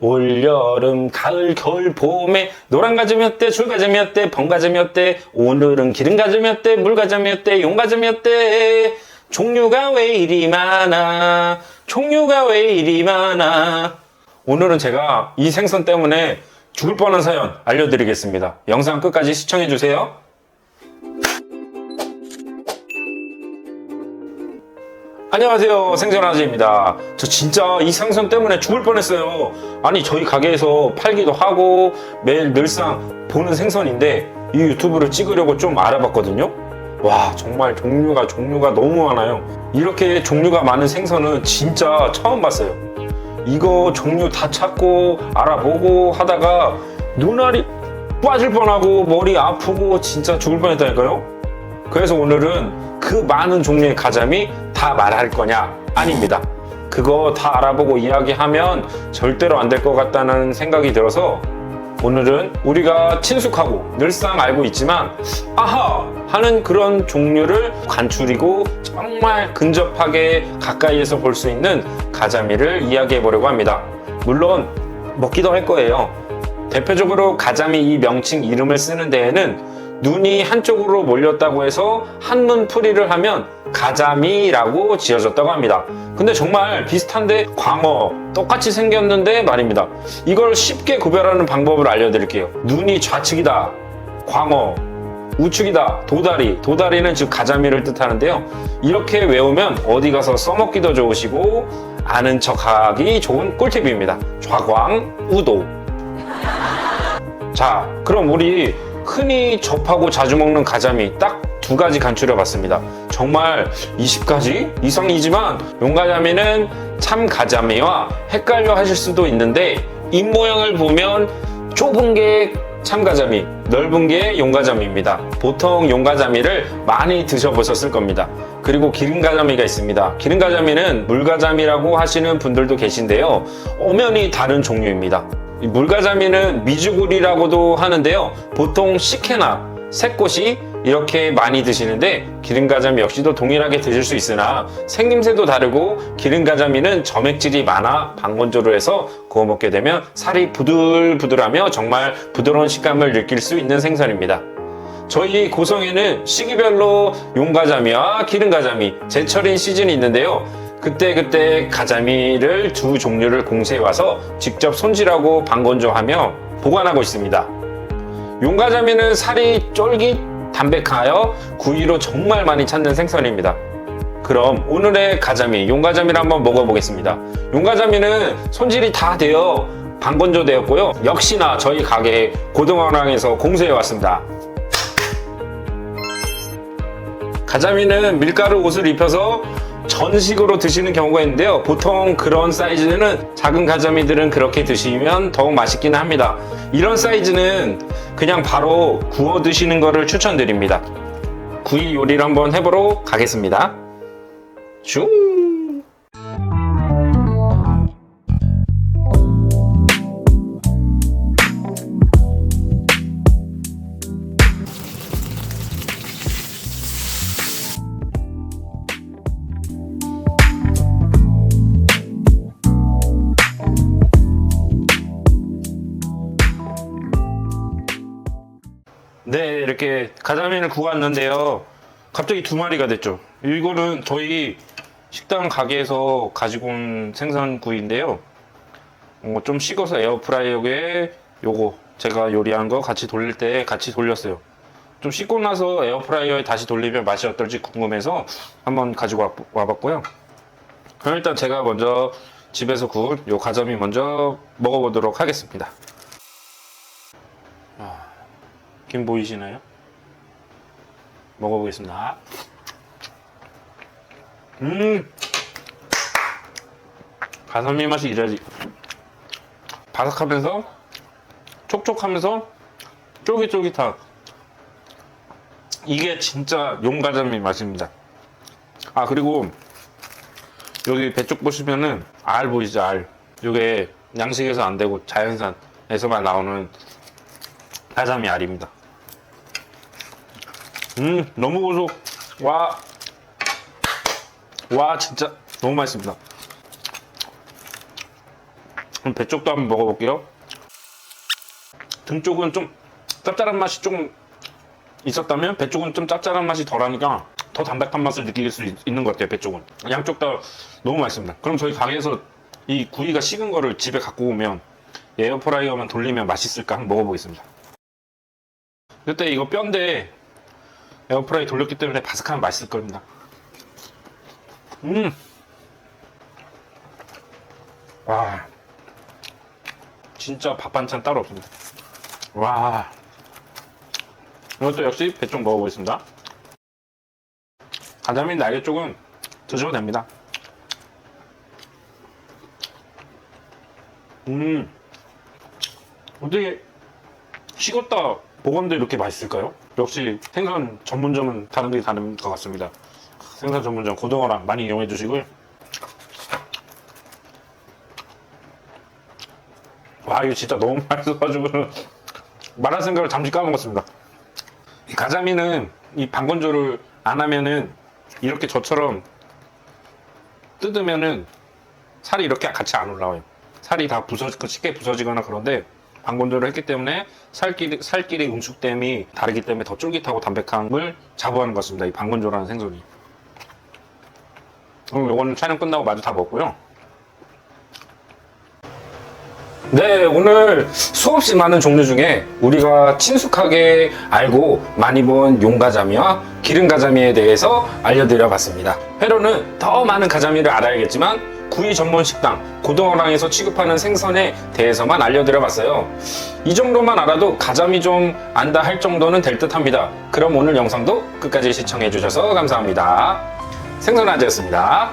올 여름 가을 겨울 봄에 노란 가자미였대 줄 가자미였대 번 가자미였대 오늘은 기름 가자미였대 물 가자미였대 용 가자미였대 종류가 왜 이리 많아? 종류가 왜 이리 많아? 오늘은 제가 이 생선 때문에 죽을 뻔한 사연 알려드리겠습니다. 영상 끝까지 시청해주세요 안녕하세요 생선아재입니다. 저 진짜 이 생선 때문에 죽을 뻔했어요. 아니 저희 가게에서 팔기도 하고 매일 늘상 보는 생선인데 이 유튜브를 찍으려고 좀 알아봤거든요. 와 정말 종류가 종류가 너무 많아요. 이렇게 종류가 많은 생선은 진짜 처음 봤어요. 이거 종류 다 찾고 알아보고 하다가 눈알이 빠질 뻔하고 머리 아프고 진짜 죽을 뻔했다니까요. 그래서 오늘은 그 많은 종류의 가자미 다 말할 거냐? 아닙니다. 그거 다 알아보고 이야기하면 절대로 안 될 것 같다는 생각이 들어서 오늘은 우리가 친숙하고 늘상 알고 있지만 아하 하는 그런 종류를 간추리고 정말 근접하게 가까이에서 볼 수 있는 가자미를 이야기해 보려고 합니다. 물론 먹기도 할 거예요. 대표적으로 가자미 이 명칭 이름을 쓰는 데에는 눈이 한쪽으로 몰렸다고 해서 한문 풀이를 하면 가자미라고 지어졌다고 합니다. 근데 정말 비슷한데 광어 똑같이 생겼는데 말입니다. 이걸 쉽게 구별하는 방법을 알려드릴게요. 눈이 좌측이다. 광어 우측이다. 도다리. 도다리는 즉 가자미를 뜻하는데요. 이렇게 외우면 어디 가서 써먹기도 좋으시고 아는 척하기 좋은 꿀팁입니다. 좌광 우도. 자, 그럼 우리 흔히 접하고 자주 먹는 가자미 딱 두 가지 간추려 봤습니다. 정말 20가지 이상이지만 용가자미는 참 가자미와 헷갈려 하실 수도 있는데 입 모양을 보면 좁은 게 참가자미, 넓은 게 용가자미입니다. 보통 용가자미를 많이 드셔보셨을 겁니다. 그리고 기름가자미가 있습니다. 기름가자미는 물가자미라고 하시는 분들도 계신데요. 엄연히 다른 종류입니다. 이 물가자미는 미주구리라고도 하는데요. 보통 식혜나 새꽃이 이렇게 많이 드시는데 기름가자미 역시도 동일하게 드실 수 있으나 생김새도 다르고 기름가자미는 점액질이 많아 방건조를 해서 구워 먹게 되면 살이 부들부들하며 정말 부드러운 식감을 느낄 수 있는 생선입니다. 저희 고성에는 시기별로 용가자미와 기름가자미, 제철인 시즌이 있는데요. 그때그때 가자미를 두 종류를 공세해 와서 직접 손질하고 방건조하며 보관하고 있습니다. 용가자미는 살이 쫄깃 담백하여 구이로 정말 많이 찾는 생선입니다. 그럼 오늘의 가자미, 용가자미를 한번 먹어보겠습니다. 용가자미는 손질이 다 되어 방건조 되었고요. 역시나 저희 가게 고등어랑에서 공수해 왔습니다. 가자미는 밀가루 옷을 입혀서 전식으로 드시는 경우가 있는데요. 보통 그런 사이즈는 작은 가자미들은 그렇게 드시면 더욱 맛있기는 합니다. 이런 사이즈는 그냥 바로 구워 드시는 것을 추천드립니다. 구이 요리를 한번 해보러 가겠습니다. 슝! 네, 이렇게 가자미를 구웠는데요. 갑자기 두 마리가 됐죠. 이거는 저희 식당 가게에서 가지고 온 생선구이인데요. 어, 좀 식어서 에어프라이어에 요거 제가 요리한 거 같이 돌릴 때 같이 돌렸어요. 좀 식고 나서 에어프라이어에 다시 돌리면 맛이 어떨지 궁금해서 한번 가지고 와- 와봤고요. 그럼 일단 제가 먼저 집에서 구운 요 가자미 먼저 먹어보도록 하겠습니다. 김 보이시나요? 먹어보겠습니다. 음, 가사미 맛이 이래야지. 바삭하면서 촉촉하면서 쫄깃쫄깃한 이게 진짜 용가자미 맛입니다. 아 그리고 여기 배쪽 보시면은 알 보이죠 알. 이게 양식에서 안 되고 자연산에서만 나오는 가자미 알입니다. 음, 너무 고소. 와. 와, 진짜 너무 맛있습니다. 그럼 배 쪽도 한번 먹어볼게요. 등 쪽은 좀 짭짤한 맛이 조금 있었다면 배 쪽은 좀 짭짤한 맛이 덜하니까 더 담백한 맛을 느낄 수 있, 는것 같아요. 배 쪽은 양쪽 다 너무 맛있습니다. 그럼 저희 가게에서 이 구이가 식은 거를 집에 갖고 오면 에어프라이어만 돌리면 맛있을까 한번 먹어보겠습니다. 그때 이거 뼈인데 에어프라이 돌렸기 때문에 바삭하면 맛있을 겁니다. 음, 와, 진짜 밥 반찬 따로 없습니다. 와, 이것도 역시 배 쪽 먹어보겠습니다. 가자미 날개 쪽은 드셔도 됩니다. 음, 어떻게 식었다 먹었는데 이렇게 맛있을까요? 역시 생선 전문점은 다른 게 다른 것 같습니다. 생선 전문점 고등어랑 많이 이용해 주시고요. 와 이거 진짜 너무 맛있어가지고 말할 생각을 잠시 까먹었습니다. 이 가자미는 이 방건조를 안 하면은 이렇게 저처럼 뜯으면은 살이 이렇게 같이 안 올라와요. 살이 다 부서지고 쉽게 부서지거나 그런데 방건조를 했기 때문에 살끼리 살끼리 응축됨이 다르기 때문에 더 쫄깃하고 담백함을 자부하는 것 같습니다. 이 방건조라는 생선이. 그럼 요거는 촬영 끝나고 마저 다 먹고요. 네, 오늘 수없이 많은 종류 중에 우리가 친숙하게 알고 많이 본 용가자미와 기름가자미에 대해서 알려드려 봤습니다. 회로는 더 많은 가자미를 알아야겠지만 구이 전문 식당 고등어랑에서 취급하는 생선에 대해서만 알려드려 봤어요. 이 정도만 알아도 가자미 좀 안다 할 정도는 될 듯 합니다. 그럼 오늘 영상도 끝까지 시청해 주셔서 감사합니다. 생선 아재였습니다.